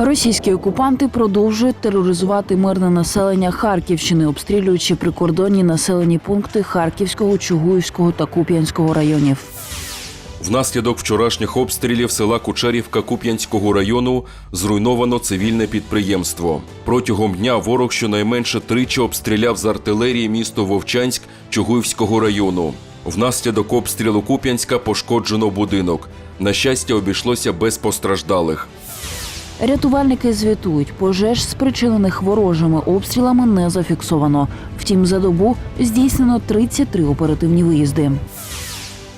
Російські окупанти продовжують тероризувати мирне населення Харківщини, обстрілюючи прикордонні населені пункти Харківського, Чугуївського та Куп'янського районів. Внаслідок вчорашніх обстрілів села Кучерівка Куп'янського району зруйновано цивільне підприємство. Протягом дня ворог щонайменше тричі обстріляв з артилерії місто Вовчанськ Чугуївського району. Внаслідок обстрілу Куп'янська пошкоджено будинок. На щастя, обійшлося без постраждалих. Рятувальники звітують, пожеж, спричинених ворожими обстрілами, не зафіксовано. Втім, за добу здійснено 33 оперативні виїзди.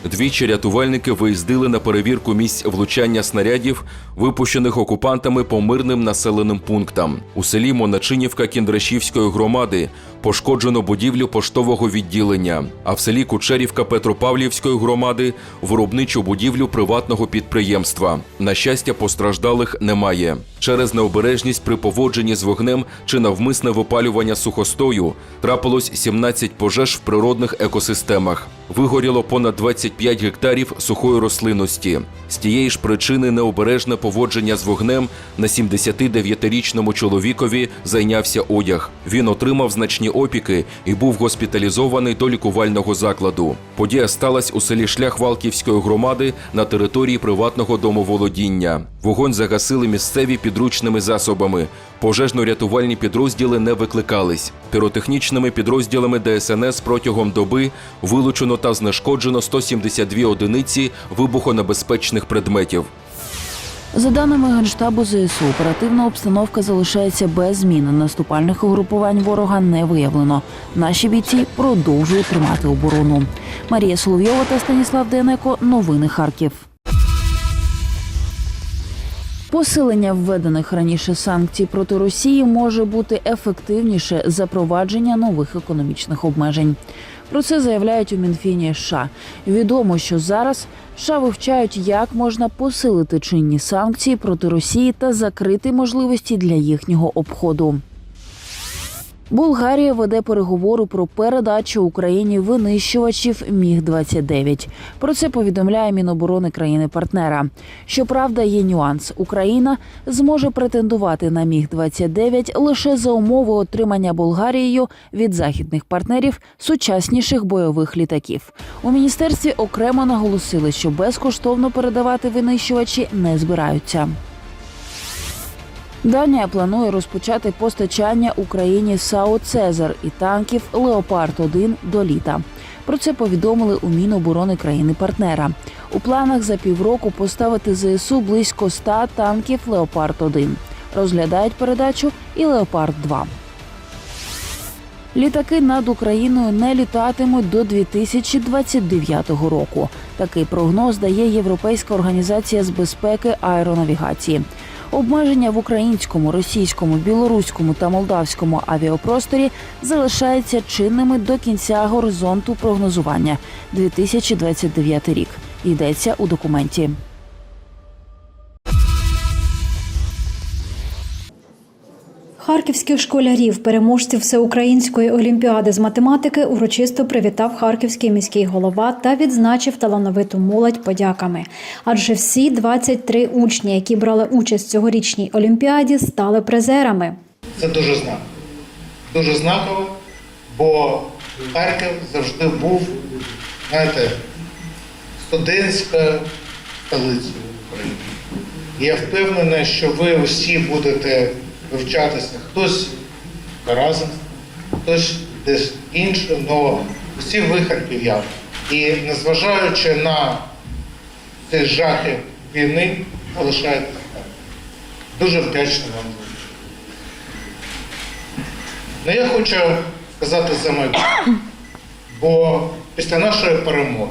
Двічі рятувальники виїздили на перевірку місць влучання снарядів, випущених окупантами по мирним населеним пунктам. У селі Моначинівка Кіндрашівської громади пошкоджено будівлю поштового відділення, а в селі Кучерівка Петропавлівської громади виробничу будівлю приватного підприємства. На щастя, постраждалих немає. Через необережність при поводженні з вогнем чи навмисне випалювання сухостою трапилось 17 пожеж в природних екосистемах. Вигоріло понад 25 гектарів сухої рослинності. З тієї ж причини необережне поводження з вогнем на 79-річному чоловікові зайнявся одяг. Він отримав значні опіки і був госпіталізований до лікувального закладу. Подія сталася у селі Шлях Валківської громади на території приватного домоволодіння. Вогонь загасили місцеві підручними засобами. Пожежно-рятувальні підрозділи не викликались. Піротехнічними підрозділами ДСНС протягом доби вилучено та знешкоджено 172 одиниці вибухонебезпечних предметів. За даними Генштабу ЗСУ, оперативна обстановка залишається без змін. Наступальних угрупувань ворога не виявлено. Наші бійці продовжують тримати оборону. Марія Соловйова та Станіслав Денеко. Новини Харків. Посилення введених раніше санкцій проти Росії може бути ефективніше запровадження нових економічних обмежень. Про це заявляють у Мінфіні США. Відомо, що зараз США вивчають, як можна посилити чинні санкції проти Росії та закрити можливості для їхнього обходу. Болгарія веде переговори про передачу Україні винищувачів Міг 29 Про це повідомляє Міноборони країни-партнера. Щоправда, є нюанс: Україна зможе претендувати на Міг 29 лише за умови отримання Болгарією від західних партнерів сучасніших бойових літаків. У міністерстві окремо наголосили, що безкоштовно передавати винищувачі не збираються. Данія планує розпочати постачання Україні САУ Цезар і танків Леопард 1 до літа. Про це повідомили у Міноборони країни-партнера. У планах за півроку поставити ЗСУ близько 100 танків Леопард 1 Розглядають передачу і Леопард 2 Літаки над Україною не літатимуть до 2029 року. Такий прогноз дає Європейська організація з безпеки аеронавігації. Обмеження в українському, російському, білоруському та молдавському авіапросторі залишаються чинними до кінця горизонту прогнозування 2029 рік. Йдеться у документі. Харківських школярів, переможців всеукраїнської олімпіади з математики, урочисто привітав харківський міський голова та відзначив талановиту молодь подяками. Адже всі 23 учні, які брали участь в цьогорічній олімпіаді, стали призерами. Це дуже знаково. Дуже знаково, бо Харків завжди був, знаєте, студентською столицею України. Я впевнений, що ви усі будете вивчатися хтось разом, хтось десь інше, але усі ви харків'яни. І незважаючи на ці жахи війни, залишаєтесь там. Дуже вдячний вам. Ну, я хочу сказати за майбутнє, бо після нашої перемоги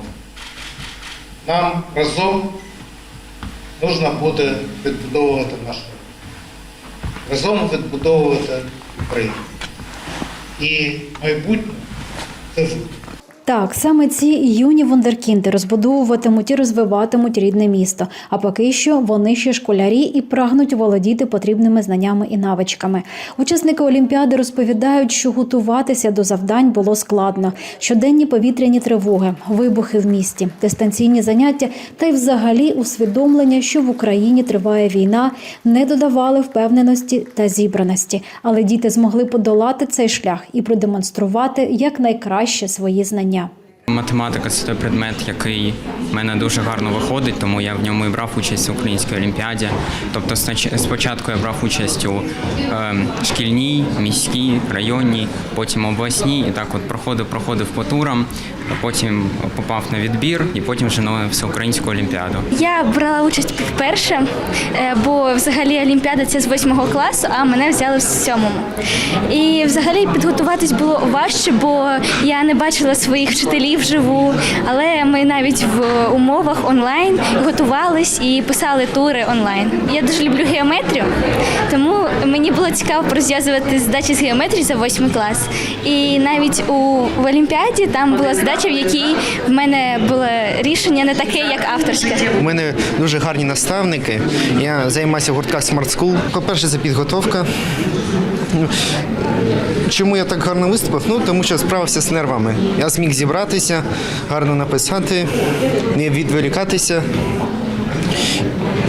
нам разом нужно буде відбудовувати нашу. Разом відбудовувати Україну. І майбутнє це. Так, саме ці юні вундеркінди розбудовуватимуть і розвиватимуть рідне місто. А поки що вони ще школярі і прагнуть володіти потрібними знаннями і навичками. Учасники Олімпіади розповідають, що готуватися до завдань було складно. Щоденні повітряні тривоги, вибухи в місті, дистанційні заняття та й взагалі усвідомлення, що в Україні триває війна, не додавали впевненості та зібраності. Але діти змогли подолати цей шлях і продемонструвати якнайкраще свої знання. Математика це той предмет, який в мене дуже гарно виходить, тому я в ньому і брав участь в українській олімпіаді. Тобто, спочатку я брав участь у е, шкільній, міській, районній, потім обласній, і так от проходив, проходив по турам, потім попав на відбір, і потім вже на всеукраїнську олімпіаду. Я брала участь вперше, е, бо взагалі Олімпіада це з восьмого класу, а мене взяли в сьомому. І взагалі підготуватись було важче, бо я не бачила своїх вчителів вживу. Але ми навіть в умовах онлайн готувались і писали тури онлайн. Я дуже люблю геометрію, тому мені було цікаво розв'язувати задачі з геометрії за восьмий клас. І навіть у в Олімпіаді там була задача, в якій в мене було рішення не таке, як авторське. У мене дуже гарні наставники. Я займаюся в гуртках Smart School. По-перше, це підготовка. Чому я так гарно виступив? Ну тому що справився з нервами. Я зміг зібратися, гарно написати, не відволікатися.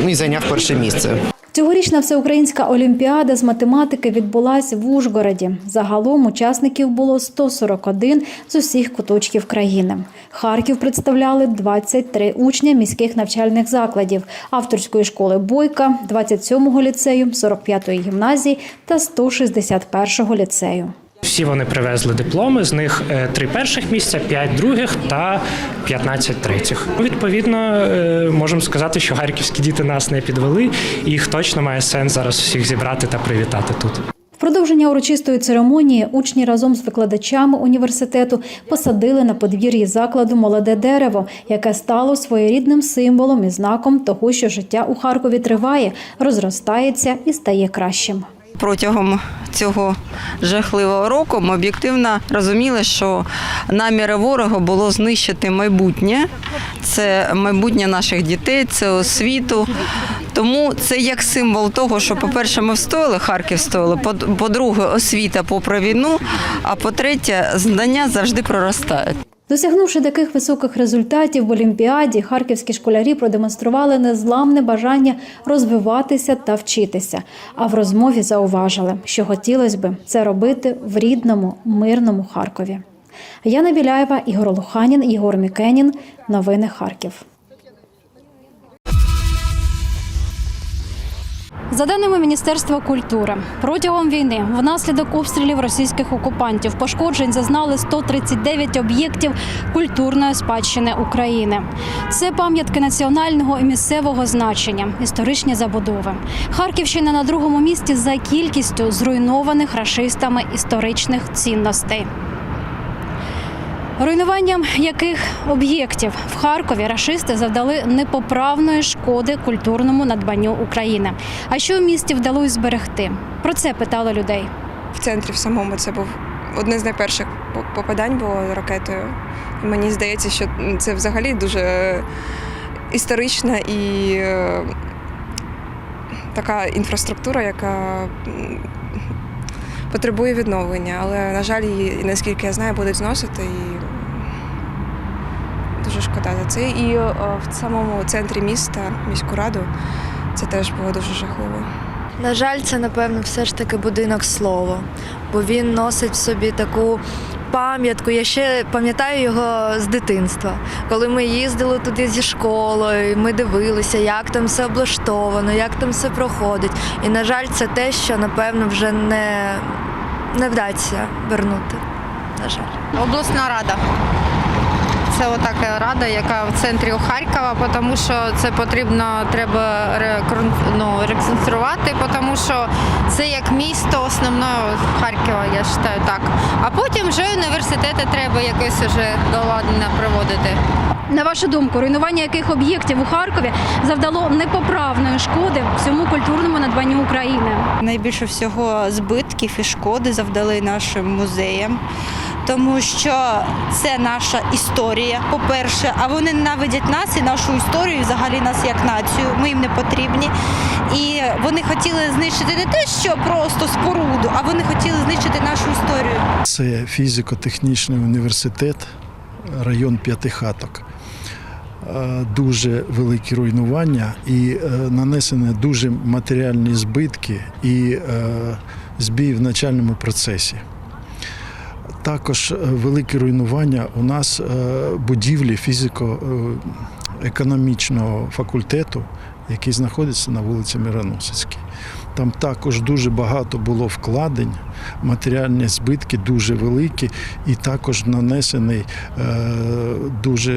І зайняв перше місце. Цьогорічна всеукраїнська олімпіада з математики відбулася в Ужгороді. Загалом учасників було 141 з усіх куточків країни. Харків представляли 23 учня міських навчальних закладів, авторської школи Бойка, 27-го ліцею, 45-ї гімназії та 161-го ліцею. Всі вони привезли дипломи, з них е, три перших місця, п'ять других та 15 третіх. Відповідно, е, можемо сказати, що харківські діти нас не підвели, і їх точно має сенс зараз всіх зібрати та привітати тут. Продовження урочистої церемонії учні разом з викладачами університету посадили на подвір'ї закладу молоде дерево, яке стало своєрідним символом і знаком того, що життя у Харкові триває, розростається і стає кращим. Протягом цього жахливого року ми об'єктивно розуміли, що наміри ворога було знищити майбутнє, це майбутнє наших дітей, це освіту. Тому це як символ того, що, по-перше, ми встояли, Харків встояли, по- по-друге, освіта попри війну, а по-третє, знання завжди проростають. Досягнувши таких високих результатів в Олімпіаді, харківські школярі продемонстрували незламне бажання розвиватися та вчитися. А в розмові зауважили, що хотілося би це робити в рідному мирному Харкові. Яна Біляєва, Ігор Луханін, Ігор Мікенін. Новини Харків. За даними Міністерства культури, протягом війни внаслідок обстрілів російських окупантів пошкоджень зазнали 139 об'єктів культурної спадщини України. Це пам'ятки національного і місцевого значення, історичні забудови. Харківщина на другому місці за кількістю зруйнованих рашистами історичних цінностей. Руйнуванням яких об'єктів в Харкові рашисти завдали непоправної шкоди культурному надбанню України. А що в місті вдалося зберегти? Про це питали людей. в центрі в самому це був одне з найперших попадань було ракетою. І мені здається, що це взагалі дуже історична і е, така інфраструктура, яка потребує відновлення. Але, на жаль, її, наскільки я знаю, будуть зносити і дуже шкода за це. І в самому центрі міста, міську раду, це теж було дуже жахливо. На жаль, це напевно все ж таки будинок слова, бо він носить в собі таку пам'ятку. Я ще пам'ятаю його з дитинства, коли ми їздили туди зі школою, ми дивилися, як там все облаштовано, як там все проходить. І на жаль, це те, що напевно вже не, не вдасться вернути. На жаль. Обласна рада. Це отака рада, яка в центрі у Харкова, тому що це потрібно треба ну, реконструювати, тому що це як місто основного Харкова, я вважаю так. А потім вже університети треба якось вже до ладу приводити. На вашу думку, руйнування яких об'єктів у Харкові завдало непоправної шкоди всьому культурному надбанню України? Найбільше всього збитків і шкоди завдали нашим музеям, тому що це наша історія, по-перше, а вони ненавидять нас і нашу історію, і взагалі нас як націю. Ми їм не потрібні. І вони хотіли знищити не те, що просто споруду, а вони хотіли знищити нашу історію. Це фізико-технічний університет, район П'ятихаток. Е, Дуже великі руйнування і е, нанесені дуже матеріальні збитки і е, збій в начальному процесі. Також е, великі руйнування у нас е, будівлі фізико-економічного факультету, який знаходиться на вулиці Мироносицькій. Там також дуже багато було вкладень, матеріальні збитки дуже великі, і також нанесений е, дуже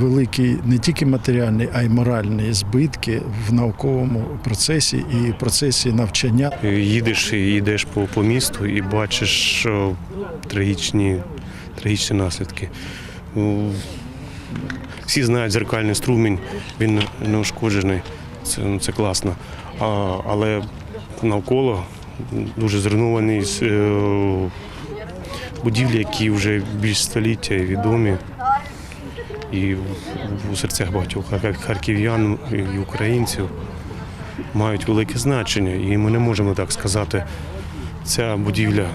великий не тільки матеріальний, а й моральні збитки в науковому процесі і процесі навчання. Їдеш і йдеш по, по місту і бачиш трагічні, трагічні наслідки. Всі знають зеркальний струмінь, він не ушкоджений. Це, це класно. А, але навколо дуже зруйновані е, будівлі, які вже більш століття відомі. І у серцях багатьох харків'ян і українців мають велике значення. І ми не можемо так сказати, ця будівля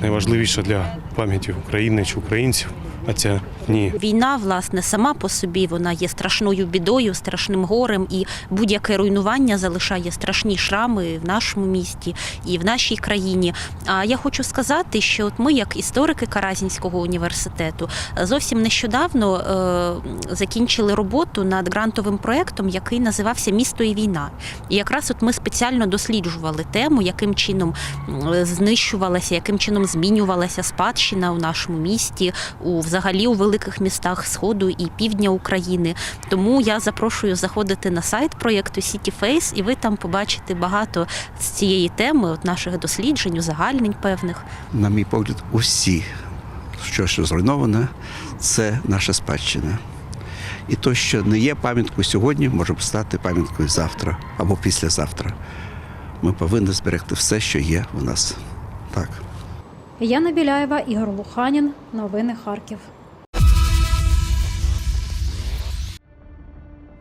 найважливіша для пам'яті України чи українців, а ця ні. Війна, власне, сама по собі вона є страшною бідою, страшним горем, і будь-яке руйнування залишає страшні шрами в нашому місті і в нашій країні. А я хочу сказати, що от ми, як історики Каразінського університету, зовсім нещодавно е, закінчили роботу над грантовим проєктом, який називався Місто і війна. І якраз от ми спеціально досліджували тему, яким чином знищувалася, яким чином змінювалася спадщина у нашому місті, у взагалі у великих містах Сходу і півдня України. Тому я запрошую заходити на сайт проєкту City Face, і ви там побачите багато з цієї теми, от наших досліджень, узагальнень певних. на мій погляд, усі, що, зруйноване, це наша спадщина. І то, що не є пам'яткою сьогодні, може стати пам'яткою завтра або післязавтра. Ми повинні зберегти все, що є у нас. Так. Яна Біляєва, Ігор Луханін. Новини Харків.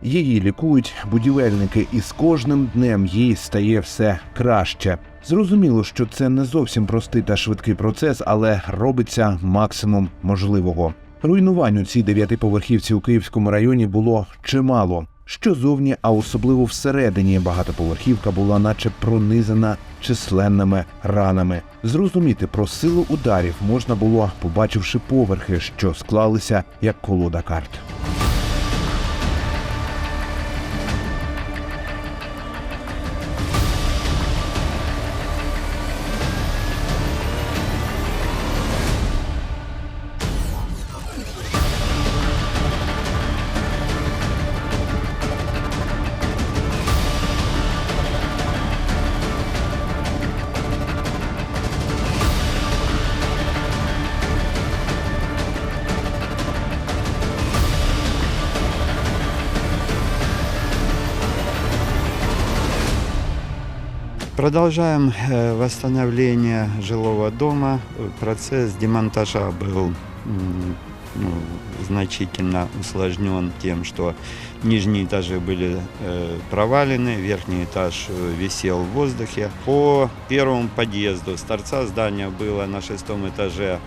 Її лікують будівельники, і з кожним днем їй стає все краще. Зрозуміло, що це не зовсім простий та швидкий процес, але робиться максимум можливого. Руйнувань у цій дев'ятиповерхівці у Київському районі було чимало. Що зовні, а особливо всередині багатоповерхівка була наче пронизана численними ранами. Зрозуміти про силу ударів можна було, побачивши поверхи, що склалися як колода карт. Продолжаем э, восстановление жилого дома. Процесс демонтажа был м, ну, значительно усложнен тем, что нижние этажи были э, провалены, верхний этаж э, висел в воздухе. По первому подъезду с торца здания было на шестом этаже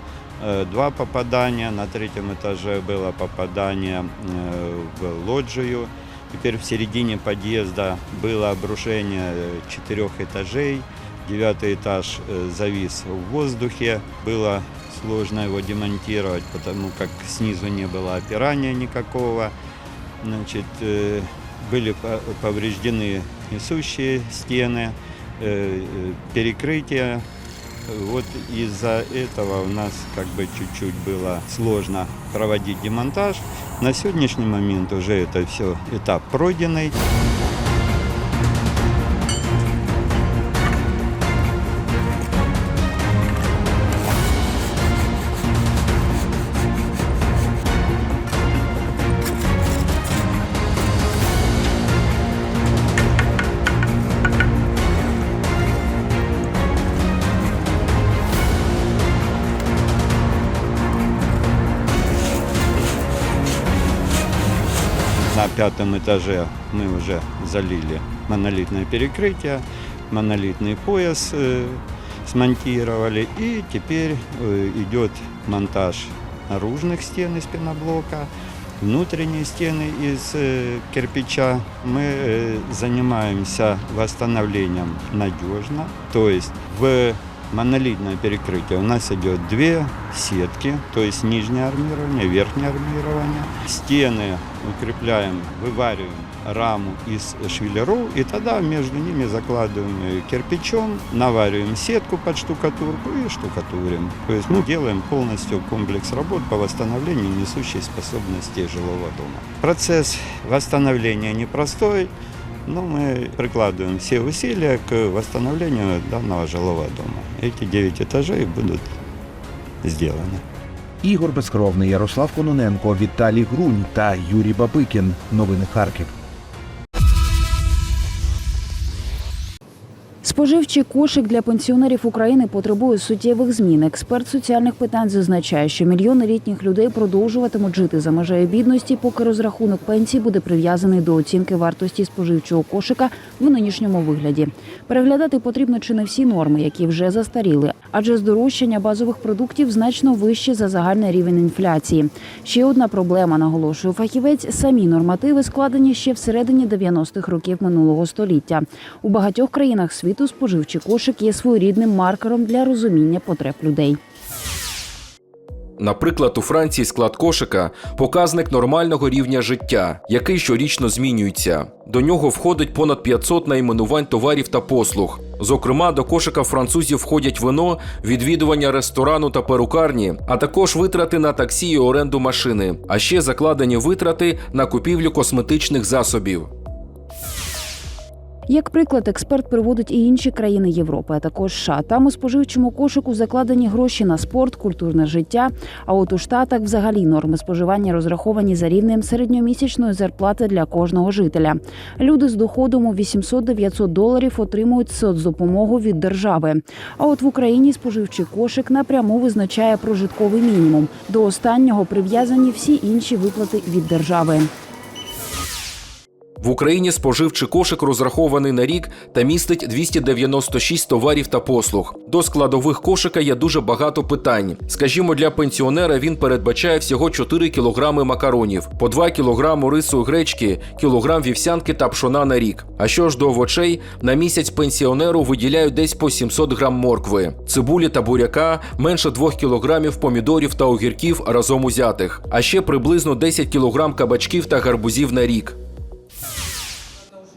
э, два попадания, на третьем этаже было попадание э, в лоджию. Теперь в середине подъезда было обрушение э, четырех этажей. Девятый этаж э, завис в воздухе. Было сложно его демонтировать, потому как снизу не было опирания никакого. Значит, э, были по- повреждены несущие стены, перекрытия. Вот из-за этого у нас как бы чуть-чуть было сложно проводить демонтаж. На сегодняшний момент уже это все этап пройденный. На пятом этаже мы уже залили монолитное перекрытие, монолитный пояс э, смонтировали. И теперь э, идет монтаж наружных стен из пеноблока, внутренние стены из э, кирпича. Мы э, занимаемся восстановлением надежно, то есть в монолитное перекрытие у нас идет две сетки, то есть нижнее армирование, верхнее армирование. Стены укрепляем, вывариваем раму из швеллеров и тогда между ними закладываем э, кирпичом, навариваем сетку под штукатурку и штукатурим. То есть мы делаем полностью комплекс работ по восстановлению несущей способности жилого дома. Процесс восстановления непростой, но мы прикладываем все усилия к восстановлению данного жилого дома. Эти 9 этажей будут сделаны. Ігор Безкровний, Ярослав Кононенко, Віталій Грунь та Юрій Бабикін. Новини Харків. Споживчий кошик для пенсіонерів України потребує суттєвих змін. Експерт соціальних питань зазначає, що мільйони літніх людей продовжуватимуть жити за межею бідності, поки розрахунок пенсії буде прив'язаний до оцінки вартості споживчого кошика в нинішньому вигляді. Переглядати потрібно чи не всі норми, які вже застаріли, адже здорожчання базових продуктів значно вище за загальний рівень інфляції. Ще одна проблема, наголошує фахівець: самі нормативи складені ще всередині 90-х років минулого століття. У багатьох країнах світу споживчий кошик є своєрідним маркером для розуміння потреб людей. Наприклад, у Франції склад кошика показник нормального рівня життя, який щорічно змінюється. До нього входить понад 500 найменувань товарів та послуг. Зокрема, до кошика французів входять вино, відвідування ресторану та перукарні, а також витрати на таксі і оренду машини, а ще закладені витрати на купівлю косметичних засобів. Як приклад, експерт приводить і інші країни Європи, а також США. Там у споживчому кошику закладені гроші на спорт, культурне життя. А от у штатах взагалі норми споживання розраховані за рівнем середньомісячної зарплати для кожного жителя. Люди з доходом у 800-900 доларів отримують соцдопомогу від держави. А от в Україні споживчий кошик напряму визначає прожитковий мінімум. До останнього прив'язані всі інші виплати від держави. В Україні споживчий кошик розрахований на рік та містить 296 товарів та послуг. До складових кошика є дуже багато питань. Скажімо, для пенсіонера він передбачає всього 4 кілограми макаронів, по 2 кілограми рису гречки, кілограм вівсянки та пшона на рік. А що ж до овочей, на місяць пенсіонеру виділяють десь по 700 грам моркви, цибулі та буряка, менше 2 кілограмів помідорів та огірків разом узятих, а ще приблизно 10 кілограм кабачків та гарбузів на рік.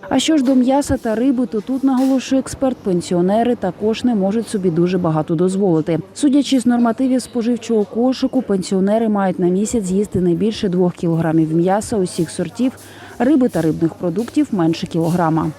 А що ж до м'яса та риби, то тут наголошує експерт, пенсіонери також не можуть собі дуже багато дозволити. Судячи з нормативів споживчого кошику, пенсіонери мають на місяць з'їсти не більше двох кілограмів м'яса усіх сортів, риби та рибних продуктів менше кілограма.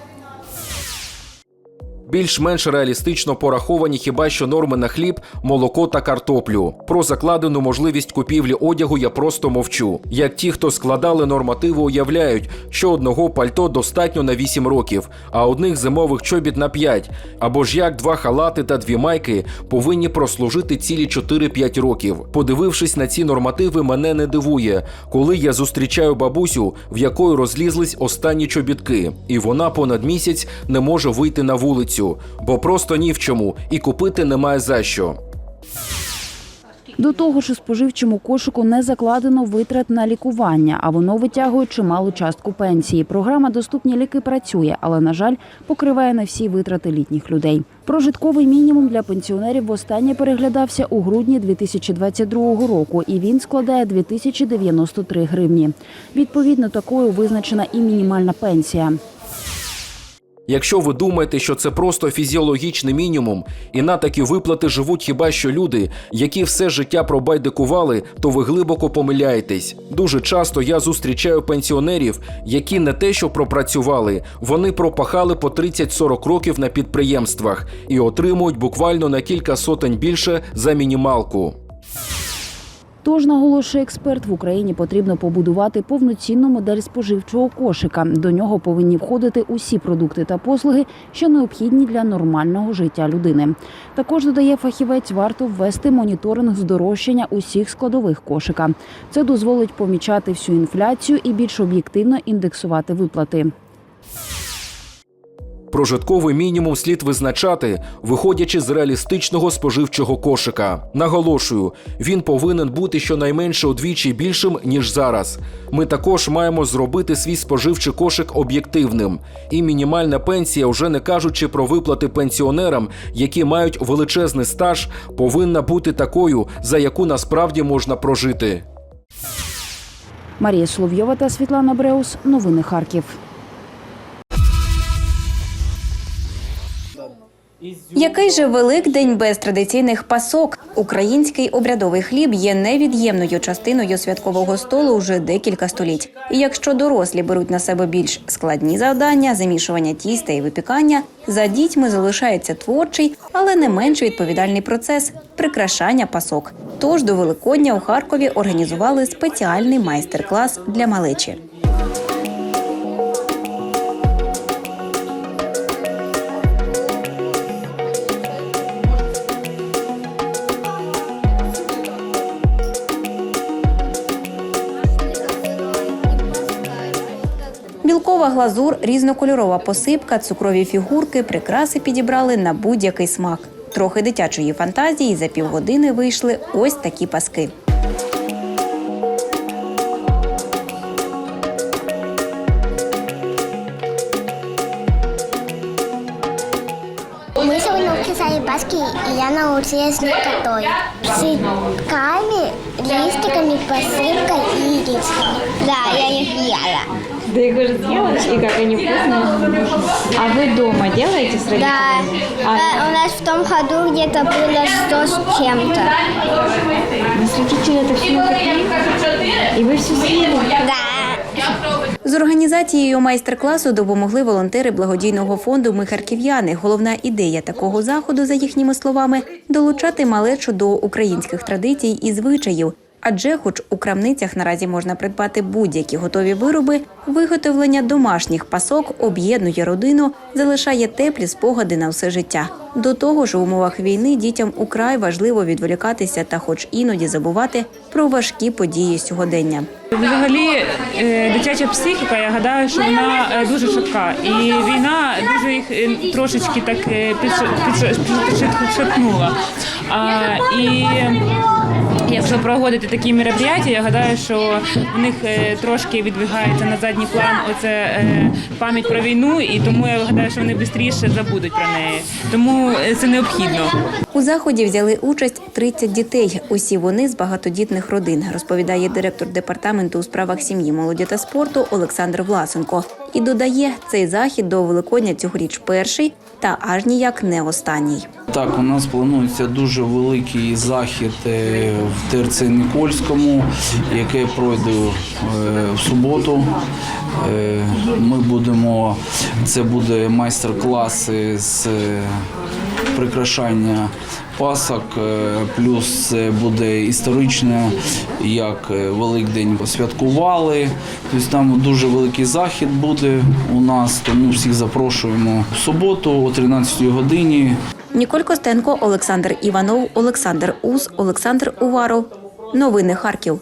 Більш-менш реалістично пораховані хіба що норми на хліб, молоко та картоплю. Про закладену можливість купівлі одягу я просто мовчу. Як ті, хто складали нормативи, уявляють, що одного пальто достатньо на 8 років, а одних зимових чобіт на 5. Або ж як два халати та дві майки повинні прослужити цілі 4-5 років. Подивившись на ці нормативи, мене не дивує, коли я зустрічаю бабусю, в якої розлізлись останні чобітки, і вона понад місяць не може вийти на вулицю бо просто ні в чому і купити немає за що. До того ж, у споживчому кошику не закладено витрат на лікування, а воно витягує чималу частку пенсії. Програма Доступні ліки працює, але на жаль, покриває не всі витрати літніх людей. Прожитковий мінімум для пенсіонерів востаннє переглядався у грудні 2022 року, і він складає 2093 гривні. Відповідно, такою визначена і мінімальна пенсія. Якщо ви думаєте, що це просто фізіологічний мінімум, і на такі виплати живуть хіба що люди, які все життя пробайдикували, то ви глибоко помиляєтесь. Дуже часто я зустрічаю пенсіонерів, які не те, що пропрацювали, вони пропахали по 30-40 років на підприємствах і отримують буквально на кілька сотень більше за мінімалку. Тож, наголошує експерт, в Україні потрібно побудувати повноцінну модель споживчого кошика. До нього повинні входити усі продукти та послуги, що необхідні для нормального життя людини. Також додає фахівець, варто ввести моніторинг здорожчання усіх складових кошика. Це дозволить помічати всю інфляцію і більш об'єктивно індексувати виплати. Прожитковий мінімум слід визначати, виходячи з реалістичного споживчого кошика. Наголошую, він повинен бути щонайменше удвічі більшим ніж зараз. Ми також маємо зробити свій споживчий кошик об'єктивним. І мінімальна пенсія, вже не кажучи про виплати пенсіонерам, які мають величезний стаж, повинна бути такою, за яку насправді можна прожити. Марія Соловйова та Світлана Бреус. Новини Харків. Який же Великдень без традиційних пасок? Український обрядовий хліб є невід'ємною частиною святкового столу вже декілька століть. І якщо дорослі беруть на себе більш складні завдання, замішування тіста і випікання, за дітьми залишається творчий, але не менш відповідальний процес прикрашання пасок. Тож до Великодня у Харкові організували спеціальний майстер-клас для малечі. Глазур, різнокольорова посипка, цукрові фігурки, прикраси підібрали на будь-який смак. Трохи дитячої фантазії за півгодини вийшли ось такі паски. Мы сегодня писали баски, и я научилась готовить. Цветками, листиками, посыпкой и рисками. Да, я их ела. Ты их уже съела? И как они вкусные? А вы дома делаете с Да, Э, у нас в том году где-то было 100 с чем-то. С родителей это все напекли? И вы все съели? Да. З організацією майстер-класу допомогли волонтери благодійного фонду Ми харків'яни. Головна ідея такого заходу, за їхніми словами, долучати малечу до українських традицій і звичаїв. Адже, хоч у крамницях наразі можна придбати будь-які готові вироби, виготовлення домашніх пасок об'єднує родину, залишає теплі спогади на все життя. До того ж, у умовах війни дітям украй важливо відволікатися та, хоч іноді забувати про важкі події сьогодення. Взагалі, е, дитяча психіка, я гадаю, що вона е, дуже швидка. І війна дуже їх е, трошечки так підш- підш- підшатнула. І якщо проводити такі мероприятия, я гадаю, що в них е, трошки відбігається на задній план оце е, пам'ять про війну, і тому я гадаю, що вони швидше забудуть про неї. Тому е, це необхідно. У заході взяли участь 30 дітей. Усі вони з багатодітних родин, розповідає директор департаменту у справах сім'ї, молоді та спорту Олександр Власенко. І додає, цей захід до Великодня цьогоріч перший та аж ніяк не останній. Так, у нас планується дуже великий захід е, в ТРЦ Нікольському, який пройде е, в суботу. Е, Ми будемо, це буде майстер-класи з прикрашання пасок, е, плюс це буде історичне, як е, Великдень святкували. Тобто там дуже великий захід буде у нас, тому всіх запрошуємо в суботу о 13 годині. Ніколь Костенко, Олександр Іванов, Олександр Ус, Олександр Уваров. Новини Харків.